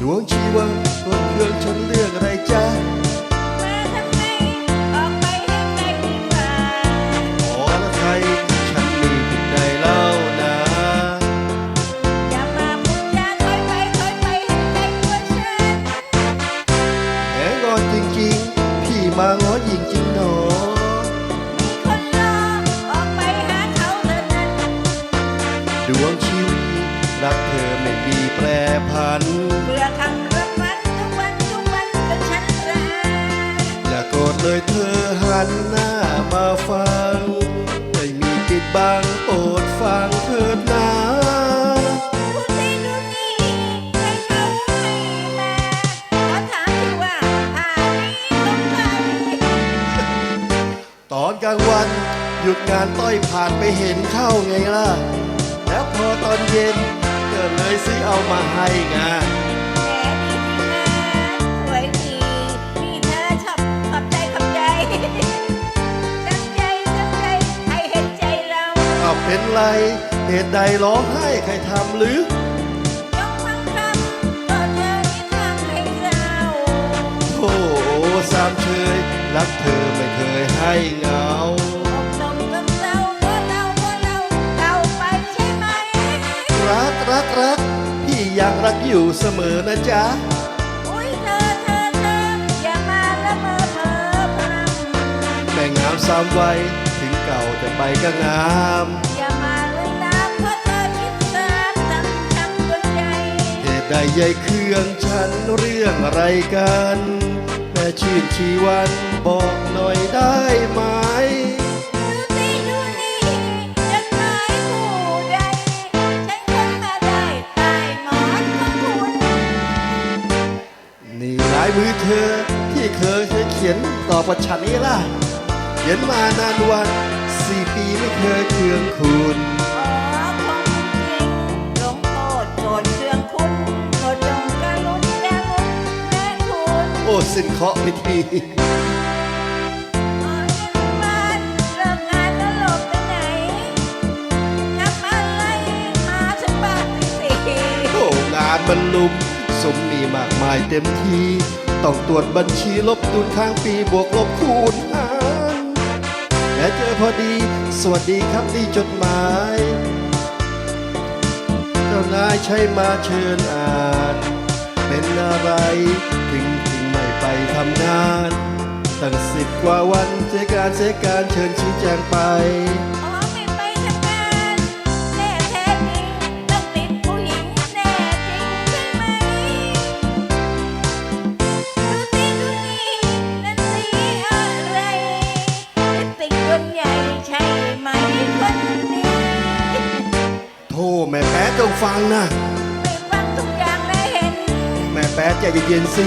ดวงชีวันรถเครื่องฉันเลือกอะไรจ๊ะมาทำไมออกไปให้ไกลดีกว่าขอละไทยฉันมีผิดใดเล่านะอย่ามาพูดจาถอยไปถอยไปให้ไกลตัวฉันแหงงอนจริงๆ พี่มาง้อหญิงจริงหนอมีคนรอออกไปหาเขาเถอะนั้นดวงชี หันหน้ามาฟัง ไม่มีปิดบังโปรดฟังเถิดนะพูดสิดูนี่ให้เขาให้มาขอถามที่ว่าท่าดีต้องไปตอนกลางวันหยุดงานต้อยผ่านไปเห็นเข้าไงล่ะ แล้วพอตอนเย็นก็เลยซื้อเอามาให้ไง เอาเป็นไร เหตุใดร้องไห้ใครทำหรือ ยกฟังคำก็เธอที่ทำให้เราโอ้โหสามเชยรักเธอไม่เคยให้เหงาอกลมกับเราเพราะเราเพราะเราเราไปใช่ไหม รักรักรักพี่ยังรักอยู่เสมอนะจ๊ะ อุ้ยเธอเธอเธออย่ามาละเมอเพ้อพรำแม่งามสามวัยถึงเก่าแต่ไปก็งาม เหตุใดใยเครื่องฉันเรื่องอะไรกันแม่ชื่นชีวันบอกหน่อยได้ไหมดูสิดูนี่จดหมายผู้ใดฉันค้นมาได้ใต้หมอนของคุณนี่ลายมือเธอที่เคยเขียนต่อประชันนี้ล่ะเขียนมานานวันสี่ปีไม่เคยเคืองคุณ สิ้นเคาะห์ไม่ทีอ๋อยังวันเลิกงานแล้วหลบไปไหนทำอะไรมาถึงบ้านตีมันลุมสมมีมากมายเต็มทีต้องตรวจบัญชีลบดุลข้างปีบวกลบคูณหารแม้เจอพอดี สวัสดีครับนี่จดหมาย เจ้านายใช่มาเชิญอ่าน เป็นอะไรถึงถึงำงาน ตั้งสิบกว่าวันเสียการเสียการเชิญชี้แจงไป อ๋อไม่ไปทำงานแน่แท้จริงต้องติดผู้หญิงแน่จริงใช่ไหมดูสิดูนี่นั่นสีอะไรลิปสติกตัวใหญ่ใช่ไหมคนนี้โทษแม่แป๊ะจงฟังนะไม่ฟังทุกอย่างและเห็น แม่แป๊ะใจเย็นๆสิ